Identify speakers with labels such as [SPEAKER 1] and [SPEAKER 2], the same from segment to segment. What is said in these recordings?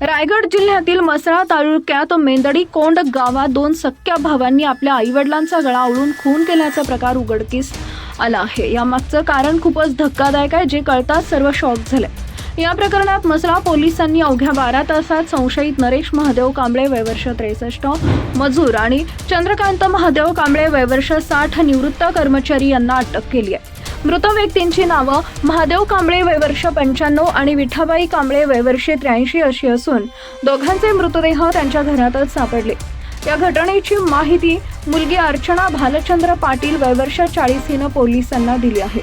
[SPEAKER 1] रायगड जिल्ह्यातील मसळा तालुक्यात मेंदडी कोंड गावात दोन सख्या भावांनी आपल्या आईवडिलांचा गळा आवळून खून केल्याचा प्रकार उघडकीस आला आहे. यामागचं कारण खूपच धक्कादायक आहे जे कळताच सर्व शॉक झाले. या प्रकरणात मसळा पोलिसांनी अवघ्या बारा तासात संशयित नरेश महादेव कांबळे वयवर्ष त्रेसष्ट मजूर आणि चंद्रकांत महादेव कांबळे वयवर्ष साठ निवृत्त कर्मचारी यांना अटक केली आहे. मृत व्यक्तींची नावं महादेव कांबळे वयवर्ष पंच्याण्णव आणि विठाबाई कांबळे वयवर्षे त्र्याऐंशी अशी असून दोघांचे मृतदेह त्यांच्या घरातच सापडले. या घटनेची माहिती मुलगी अर्चना भालचंद्र पाटील वयवर्ष चाळीस हिनं पोलिसांना दिली आहे.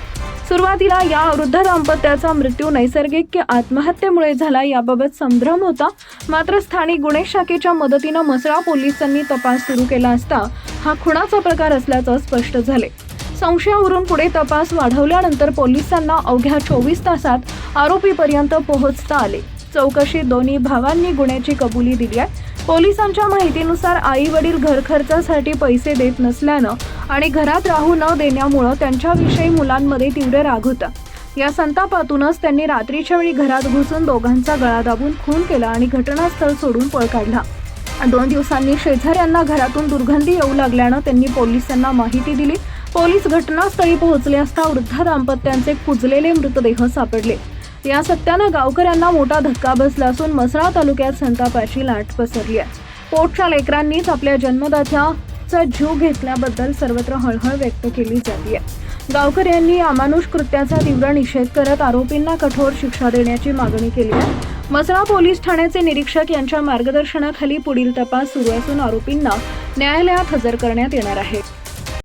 [SPEAKER 1] सुरुवातीला या वृद्ध दाम्पत्याचा मृत्यू नैसर्गिक आत्महत्येमुळे झाला याबाबत संभ्रम होता. मात्र स्थानिक गुन्हे शाखेच्या मदतीनं मसळा पोलिसांनी तपास सुरू केला असता हा खुणाचा प्रकार असल्याचं स्पष्ट झाले संशयावरून पुढे तपास वाढवल्यानंतर पोलिसांना अवघ्या चोवीस तासात आरोपीपर्यंत पोहोचता आले. चौकशीत दोन्ही भावांनी गुन्ह्याची कबुली दिली आहे. पोलिसांच्या माहितीनुसार आई वडील घरखर्चासाठी पैसे देत नसल्यानं आणि घरात राहू न देण्यामुळं त्यांच्याविषयी मुलांमध्ये तीव्र राग होता. या संतापातूनच त्यांनी रात्रीच्या वेळी घरात घुसून दोघांचा गळा दाबून खून केला आणि घटनास्थळ सोडून पळ काढला. दोन दिवसांनी शेजाऱ्यांना घरातून दुर्गंधी येऊ लागल्यानं त्यांनी पोलिसांना माहिती दिली. पोलीस घटनास्थळी पोहोचले असता वृद्ध दाम्पत्यांचे कुजलेले मृतदेह सापडले. या सत्यानं गावकऱ्यांना मोठा धक्का बसला असून मसळा तालुक्यात संतापाची लाट पसरली आहे. पोटच्या लेकरांनीच आपल्या जन्मदात्याचा जीव घेतल्याबद्दल सर्वत्र हळहळ व्यक्त केली जाते. गावकऱ्यांनी अमानुष कृत्याचा तीव्र निषेध करत आरोपींना कठोर शिक्षा देण्याची मागणी केली आहे. मसळा पोलीस ठाण्याचे निरीक्षक यांच्या मार्गदर्शनाखाली पुढील तपास सुरू असून आरोपींना न्यायालयात हजर करण्यात येणार आहे.